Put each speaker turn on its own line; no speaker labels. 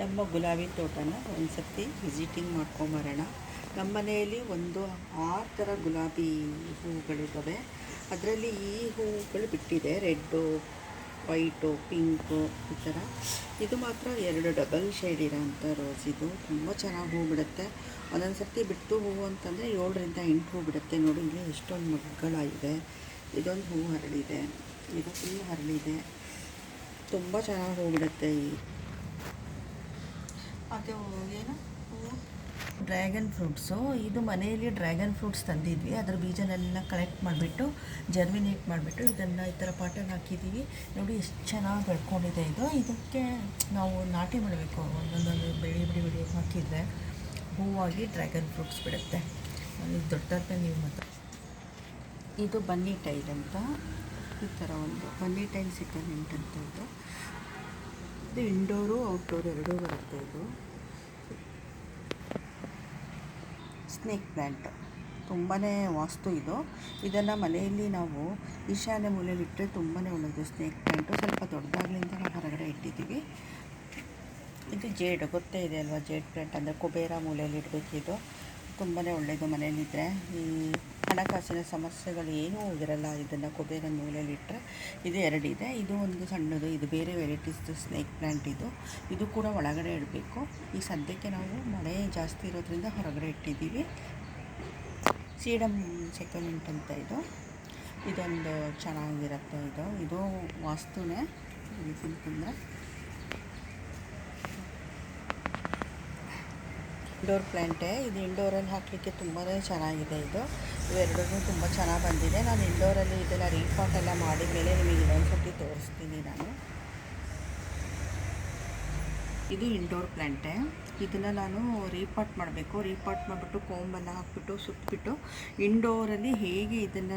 ನಮ್ಮ ಗುಲಾಬಿ ತೋಟನ ಒಂದು ಸರ್ತಿ ವಿಸಿಟಿಂಗ್ ಮಾಡ್ಕೊಂಬರೋಣ. ನಮ್ಮ ಮನೆಯಲ್ಲಿ ಒಂದು ಆರು ಥರ ಗುಲಾಬಿ ಹೂವುಗಳಿದ್ದಾವೆ ಅದರಲ್ಲಿ ಈ ಹೂವುಗಳು ಬಿಟ್ಟಿದೆ. ರೆಡ್ಡು, ವೈಟು, ಪಿಂಕು ಈ ಥರ. ಇದು ಮಾತ್ರ ಎರಡು ಡಬಲ್ ಶೇಡ್ ಇರೋಂಥ ರೋಸ್ ಇದು. ತುಂಬ ಚೆನ್ನಾಗಿ ಹೂ ಬಿಡುತ್ತೆ. ಒಂದೊಂದು ಸರ್ತಿ ಬಿಟ್ಟು ಹೂವು ಅಂತಂದರೆ ಏಳರಿಂದ ಎಂಟು ಹೂ ಬಿಡುತ್ತೆ. ನೋಡಿ, ಇಲ್ಲಿ ಎಷ್ಟೊಂದು ಮಗ್ಗಳಾಗಿದೆ. ಇದೊಂದು ಹೂ ಹರಳಿದೆ ಇದು ಫುಲ್ ಹರಳಿದೆ ತುಂಬ ಚೆನ್ನಾಗಿ ಹೂ ಬಿಡುತ್ತೆ ಈ ಅದು ಏನು? Dragon fruits. ಇದು ಮನೆಯಲ್ಲಿ ಡ್ರ್ಯಾಗನ್ ಫ್ರೂಟ್ಸ್ ತಂದಿದ್ವಿ. ಅದರ ಬೀಜನೆಲ್ಲ ಕಲೆಕ್ಟ್ ಮಾಡಿಬಿಟ್ಟು ಜರ್ಮಿನೇಟ್ ಮಾಡಿಬಿಟ್ಟು ಇದನ್ನು ಈ ಥರ ಪಾಟಲ್ಲಿ ಹಾಕಿದ್ದೀವಿ. ನೋಡಿ ಎಷ್ಟು ಚೆನ್ನಾಗಿ ಬೆಳ್ಕೊಂಡಿದೆ ಇದು. ಇದಕ್ಕೆ ನಾವು ನಾಟಿ ಮಾಡಬೇಕು. ಒಂದೊಂದೊಂದು ಬೆಳಿ ಬಿಡಿ ಬಿಡಿ ಹಾಕಿದರೆ ಹೂವಾಗಿ ಡ್ರ್ಯಾಗನ್ ಫ್ರೂಟ್ಸ್ ಬಿಡುತ್ತೆ. ಇದು ದೊಡ್ಡದಾದ ನೀವು ಮಾತ್ರ. ಇದು ಬನ್ನಿ ಟೈಲ್ ಅಂತ. ಈ ಥರ ಒಂದು ಬನ್ನಿ ಟೈಲ್ ಸಿಕ್ಕನೆಂಟ್ ಅಂತ ಇದು ಇಂಡೋರು ಔಟ್ಡೋರ್ ಎರಡೂ ಬರುತ್ತೆ ಇದು. ಸ್ನೇಕ್ ಪ್ಲ್ಯಾಂಟ್ ತುಂಬಾ ವಾಸ್ತು ಇದು. ಇದನ್ನು ಮನೆಯಲ್ಲಿ ನಾವು ಈಶಾನ್ಯ ಮೂಲೆಯಲ್ಲಿ ಇಟ್ಟರೆ ತುಂಬಾ ಒಳ್ಳೆಯದು ಸ್ನೇಕ್ ಪ್ಲ್ಯಾಂಟು ಸ್ವಲ್ಪ ದೊಡ್ಡದಾಗ್ಲಿಂದ ನಾವು ಹೊರಗಡೆ ಇಟ್ಟಿದ್ದೀವಿ. ಇದು ಜೇಡ್ ಗೊತ್ತೇ ಇದೆ ಅಲ್ವಾ? ಜೇಡ್ ಪ್ಲ್ಯಾಂಟ್ ಅಂದರೆ ಕುಬೇರ ಮೂಲೆಯಲ್ಲಿ ಇಡಬೇಕಿದು ತುಂಬಾ ಒಳ್ಳೆಯದು ಮನೆಯಲ್ಲಿದ್ದರೆ ಈ ಹಣಕಾಸಿನ ಸಮಸ್ಯೆಗಳು ಏನೂ ಇರಲ್ಲ. ಇದನ್ನು ಕುಬೇರ ಮೂಲೆಯಲ್ಲಿ ಇಟ್ಟರೆ ಇದು ಎರಡಿದೆ. ಇದು ಒಂದು ಸಣ್ಣದು, ಇದು ಬೇರೆ ವೆರೈಟೀಸ್ದು ಸ್ನೇಕ್ ಪ್ಲ್ಯಾಂಟ್ ಇದು. ಇದು ಕೂಡ ಒಳಗಡೆ ಇಡಬೇಕು. ಈ ಸದ್ಯಕ್ಕೆ ನಾವು ಮಳೆ ಜಾಸ್ತಿ ಇರೋದ್ರಿಂದ ಹೊರಗಡೆ ಇಟ್ಟಿದ್ದೀವಿ. ಸೀಡಮ್ ಸೆಕೆಂಡ್ ಅಂತ ಇದು. ಇದೊಂದು ಚೆನ್ನಾಗಿರುತ್ತೆ ಇದು. ಇದು ವಾಸ್ತುನೇ. ಅಂತಂದರೆ ಇಂಡೋರ್ ಪ್ಲ್ಯಾಂಟೇ ಇದು ಇಂಡೋರಲ್ಲಿ ಹಾಕಲಿಕ್ಕೆ ತುಂಬಾ ಚೆನ್ನಾಗಿದೆ ಇದು. ಇವೆರಡೂ ತುಂಬ ಚೆನ್ನಾಗಿ ಬಂದಿದೆ. ನಾನು ಇಂಡೋರಲ್ಲಿ ಇದೆಲ್ಲ ರೀಪಾಟ್ ಎಲ್ಲ ಮಾಡಿದ ಮೇಲೆ ನಿಮಗೆ ಇನ್ನೊಂದು ಸರ್ತಿ ತೋರಿಸ್ತೀನಿ ನಾನು. ಇದು ಇಂಡೋರ್ ಪ್ಲ್ಯಾಂಟೇ ಇದನ್ನು ನಾನು ರೀಪಾಟ್ ಮಾಡಬೇಕು. ರೀಪಾಟ್ ಮಾಡಿಬಿಟ್ಟು ಕೋಂಬೆಲ್ಲ ಹಾಕಿಬಿಟ್ಟು ಸುತ್ತಬಿಟ್ಟು ಇಂಡೋರಲ್ಲಿ ಹೇಗೆ ಇದನ್ನು